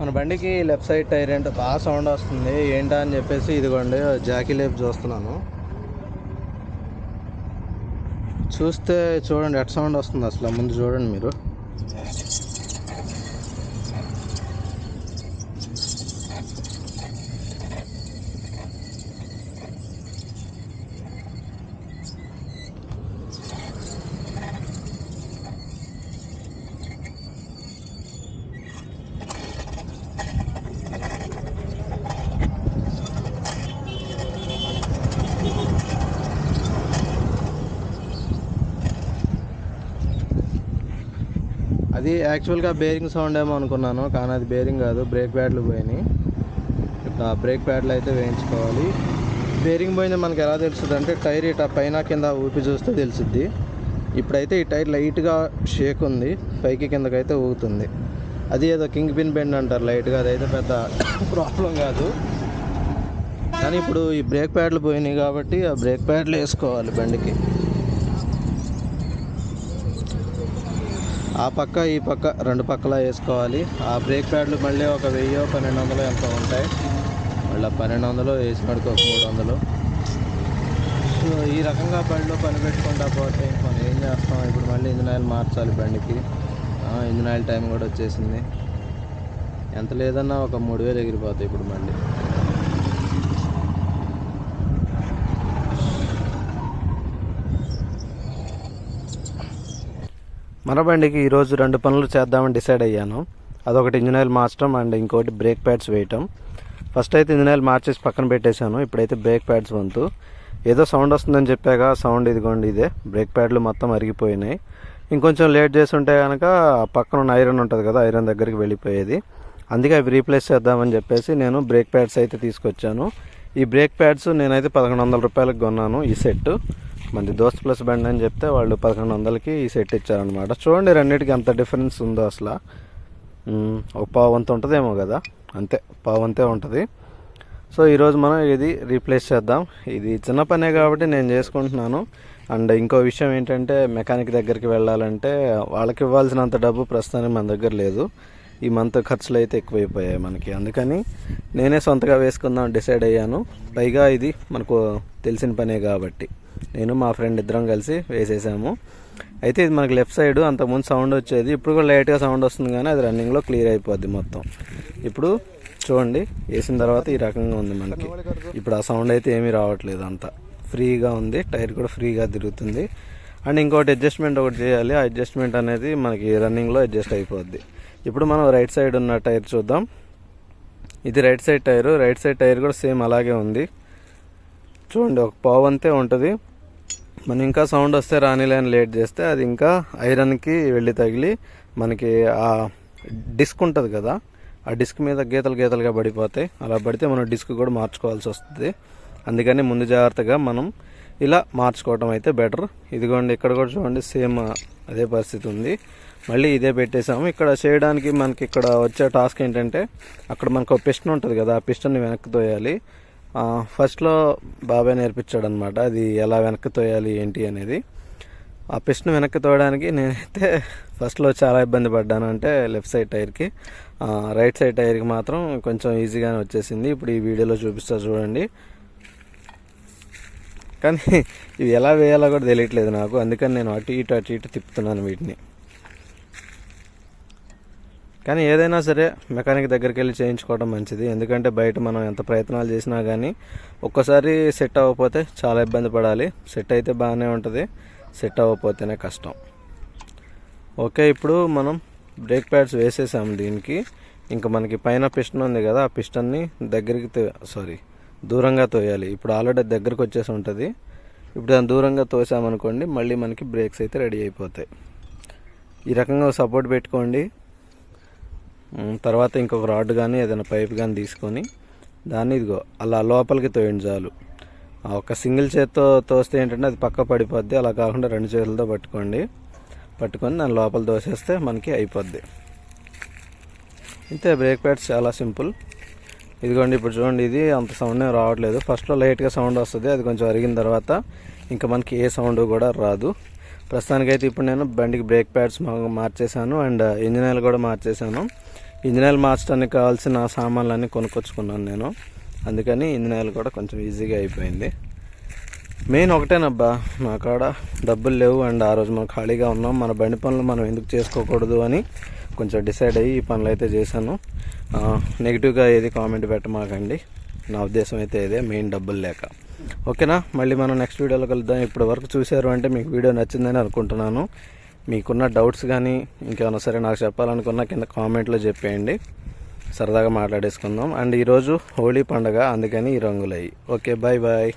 మన బండికి left side tyre ఏంటో బాగా సౌండ్ వస్తుంది. ఏంటా అని చెప్పేసి ఇదిగోండి జాకీ లేపు చూస్తున్నాను. చూస్తే చూడండి ఎట్ సౌండ్ వస్తుంది అసలు? ముందు చూడండి మీరు. అది యాక్చువల్గా బేరింగ్ సౌండ్ ఏమో అనుకున్నాను కానీ అది బేరింగ్ కాదు. బ్రేక్ ప్యాడ్లు పోయినాయి. ఇప్పుడు ఆ బ్రేక్ ప్యాడ్లు అయితే వేయించుకోవాలి. బేరింగ్ పోయింది మనకు ఎలా తెలుస్తుంది అంటే టైర్ ఇట పైన కింద ఊపి చూస్తే తెలుస్తుంది ఇప్పుడైతే ఈ టైర్ లైట్గా షేక్ ఉంది. పైకి కిందకైతే ఊగుతుంది. అది ఏదో కింగ్ పిన్ బెండ్ అంటారు లైట్గా అదైతే పెద్ద ప్రాబ్లం కాదు. కానీ ఇప్పుడు ఈ బ్రేక్ ప్యాడ్లు పోయినాయి కాబట్టి ఆ బ్రేక్ ప్యాడ్లు వేసుకోవాలి బండికి. ఆ పక్క ఈ పక్క రెండు పక్కల వేసుకోవాలి. ఆ బ్రేక్ ప్యాడ్లు మళ్ళీ ఒక వెయ్యి పన్నెండు వందలు ఎంత ఉంటాయి. మళ్ళీ పన్నెండు వందలు వేసినడికి ఒక మూడు వందలు సో ఈ రకంగా బండిలో పని పెట్టుకుంటా పోతే మనం ఏం చేస్తాం? ఇప్పుడు మళ్ళీ ఇంజిన్ ఆయిల్ మార్చాలి బండికి. ఇంజిన్ ఆయిల్ టైం కూడా వచ్చేసింది. ఎంత లేదన్నా ఒక మూడు వేలు ఎగిరిపోతాయి ఇప్పుడు బండి. మన బండికి ఈరోజు రెండు పనులు చేద్దామని డిసైడ్ అయ్యాను. అదొకటి ఇంజిన్ ఆయిల్ మార్చడం అండ్ ఇంకోటి బ్రేక్ ప్యాడ్స్ వేయటం. ఫస్ట్ అయితే ఇంజిన్ ఆయిల్ మార్చేసి పక్కన పెట్టేశాను. ఇప్పుడైతే బ్రేక్ ప్యాడ్స్ వంతు. ఏదో సౌండ్ వస్తుందని చెప్పాక సౌండ్ ఇదిగోండి ఇదే. బ్రేక్ ప్యాడ్లు మొత్తం అరిగిపోయినాయి. ఇంకొంచెం లేట్ చేసి ఉంటే కనుక పక్కన ఉన్న ఐరన్ ఉంటుంది కదా ఐరన్ దగ్గరికి వెళ్ళిపోయేది. అందుకే అవి రీప్లేస్ చేద్దామని చెప్పేసి నేను బ్రేక్ ప్యాడ్స్ అయితే తీసుకొచ్చాను. ఈ బ్రేక్ ప్యాడ్స్ నేనైతే పదకొండు వందల రూపాయలకు కొన్నాను ఈ సెట్ మంది దోస్త్ ప్లస్ బండి అని చెప్తే వాళ్ళు పదకొండు వందలకి ఈ సెట్ ఇచ్చారనమాట చూడండి రెండింటికి ఎంత డిఫరెన్స్ ఉందో అసలు. ఒక పావు వంత ఉంటుందేమో కదా. అంతే పావు ఉంటుంది. సో ఈరోజు మనం ఇది రీప్లేస్ చేద్దాం. ఇది చిన్న పనే కాబట్టి నేను చేసుకుంటున్నాను. అండ్ ఇంకో విషయం ఏంటంటే మెకానిక్ దగ్గరికి వెళ్ళాలంటే వాళ్ళకి ఇవ్వాల్సినంత డబ్బు ప్రస్తుతానికి మన దగ్గర లేదు. ఈ మంత్ ఖర్చులు అయితే ఎక్కువైపోయాయి మనకి. అందుకని నేనే సొంతగా వేసుకుందాం డిసైడ్ అయ్యాను. పైగా ఇది మనకు తెలిసిన పనే కాబట్టి. నేను మా ఫ్రెండ్ ఇద్దరం కలిసి వేసేసాము. అయితే ఇది మనకి లెఫ్ట్ సైడ్ అంతకుముందు సౌండ్ వచ్చేది. ఇప్పుడు కూడా లైట్గా సౌండ్ వస్తుంది కానీ అది రన్నింగ్లో క్లియర్ అయిపోద్ది మొత్తం. ఇప్పుడు చూడండి వేసిన తర్వాత ఈ రకంగా ఉంది మనకి. ఇప్పుడు ఆ సౌండ్ అయితే ఏమీ రావట్లేదు అంతా. ఫ్రీగా ఉంది. టైర్ కూడా ఫ్రీగా తిరుగుతుంది. అండ్ ఇంకోటి అడ్జస్ట్మెంట్ ఒకటి చేయాలి. ఆ అడ్జస్ట్మెంట్ అనేది మనకి రన్నింగ్లో అడ్జస్ట్ అయిపోద్ది. ఇప్పుడు మనం రైట్ సైడ్ ఉన్న టైర్ చూద్దాం. ఇది right side tyre right side tyre కూడా సేమ్ అలాగే ఉంది. చూడండి ఒక పావు అంతే ఉంటుంది. మనం ఇంకా సౌండ్ వస్తే రానిలేని లేట్ చేస్తే అది ఇంకా ఐరన్కి వెళ్ళి తగిలి మనకి ఆ డిస్క్ ఉంటుంది కదా ఆ డిస్క్ మీద గీతలు గీతలుగా పడిపోతాయి. అలా పడితే మనం డిస్క్ కూడా మార్చుకోవాల్సి వస్తుంది. అందుకని ముందు జాగ్రత్తగా మనం ఇలా మార్చుకోవటం అయితే బెటర్. ఇదిగోండి ఇక్కడ కూడా చూడండి సేమ్ అదే పరిస్థితి ఉంది. మళ్ళీ ఇదే పెట్టేసాము ఇక్కడ చేయడానికి మనకి ఇక్కడ వచ్చే టాస్క్ ఏంటంటే అక్కడ మనకు ఒక పిస్టన్ ఉంటుంది కదా ఆ పిస్టన్ని వెనక్కి తోయాలి. ఫస్ట్లో బాబాయ్ నేర్పించాడు అనమాట అది ఎలా వెనక్కి తోయాలి ఏంటి అనేది. ఆ పిస్టన్ వెనక్కి తోయడానికి నేనైతే ఫస్ట్లో చాలా ఇబ్బంది పడ్డాను అంటే లెఫ్ట్ సైడ్ టైర్కి రైట్ సైడ్ టైర్కి మాత్రం కొంచెం ఈజీగానే వచ్చేసింది. ఇప్పుడు ఈ వీడియోలో చూపిస్తా చూడండి. కానీ ఇవి ఎలా వేయాలో కూడా తెలియట్లేదు నాకు. అందుకని నేను అటు ఇటు అటు ఇటు తిప్పుతున్నాను వీటిని. కానీ ఏదైనా సరే మెకానిక్ దగ్గరికి వెళ్ళి చేయించుకోవడం మంచిది. ఎందుకంటే బయట మనం ఎంత ప్రయత్నాలు చేసినా కానీ ఒక్కసారి సెట్ అవ్వకపోతే చాలా ఇబ్బంది పడాలి. సెట్ అయితే బాగానే ఉంటుంది. సెట్ అవ్వకపోతేనే కష్టం. ఓకే ఇప్పుడు మనం బ్రేక్ ప్యాడ్స్ వేసేసాము దీనికి. ఇంకా మనకి పైన పిస్టన్ ఉంది కదా ఆ పిస్టన్ని దగ్గరికి సారీ దూరంగా తోయాలి. ఇప్పుడు ఆల్రెడీ దగ్గరకు వచ్చేసి ఉంటుంది. ఇప్పుడు దాన్ని దూరంగా తోసామనుకోండి మళ్ళీ మనకి బ్రేక్స్ అయితే రెడీ అయిపోతాయి. ఈ రకంగా సపోర్ట్ పెట్టుకోండి. తర్వాత ఇంకొక రాడ్ కానీ ఏదైనా పైప్ కానీ తీసుకొని దాన్ని ఇదిగో అలా లోపలికి తోయండి చాలు. ఒక సింగిల్ చేత్తో తోస్తే ఏంటంటే అది పక్క పడిపోద్ది. అలా కాకుండా రెండు చేతులతో పట్టుకోండి. పట్టుకొని దాని లోపల తోసేస్తే మనకి అయిపోద్ది. ఇంతే బ్రేక్ ప్యాడ్స్ చాలా సింపుల్. ఇదిగోండి ఇప్పుడు చూడండి ఇది అంత సౌండ్ రావట్లేదు. ఫస్ట్లో లైట్గా సౌండ్ వస్తుంది. అది కొంచెం అరిగిన తర్వాత ఇంకా మనకి ఏ సౌండ్ కూడా రాదు. ప్రస్తుతానికైతే ఇప్పుడు నేను బండికి బ్రేక్ ప్యాడ్స్ మార్చేశాను అండ్ uh, ఇంజిన్ ఆయిల్ కూడా మార్చేశాను. ఇంజిన్ ఆయిల్ మార్చడానికి కావాల్సిన సామాన్లన్నీ కొనుక్కొచ్చుకున్నాను నేను. అందుకని ఇంజిన్ ఆయిల్ కూడా కొంచెం ఈజీగా అయిపోయింది. మెయిన్ ఒకటేనబ్బా నా కాడ డబ్బులు లేవు అండ్ ఆ రోజు మనం ఖాళీగా ఉన్నాం. మన బండి పనులు మనం ఎందుకు చేసుకోకూడదు అని కొంచెం డిసైడ్ అయ్యి ఈ పనులు అయితే చేశాను నెగిటివ్గా ఏది కామెంట్ పెట్టమాకండి. నా ఉద్దేశం అయితే ఇదే మెయిన్ డబ్బులు లేక. ఓకేనా? మళ్ళీ మనం నెక్స్ట్ వీడియోలో కలుద్దాం. ఇప్పటి వరకు చూశారు అంటే మీకు వీడియో నచ్చిందని అనుకుంటున్నాను. మీకున్న డౌట్స్ కానీ ఇంకేమైనా సరే నాకు చెప్పాలనుకున్నా కింద కామెంట్లో చెప్పేయండి. సరదాగా మాట్లాడేసుకుందాం. అండ్ ఈరోజు హోలీ పండుగ అందుకని ఈ రంగులయ్యి. Okay bye bye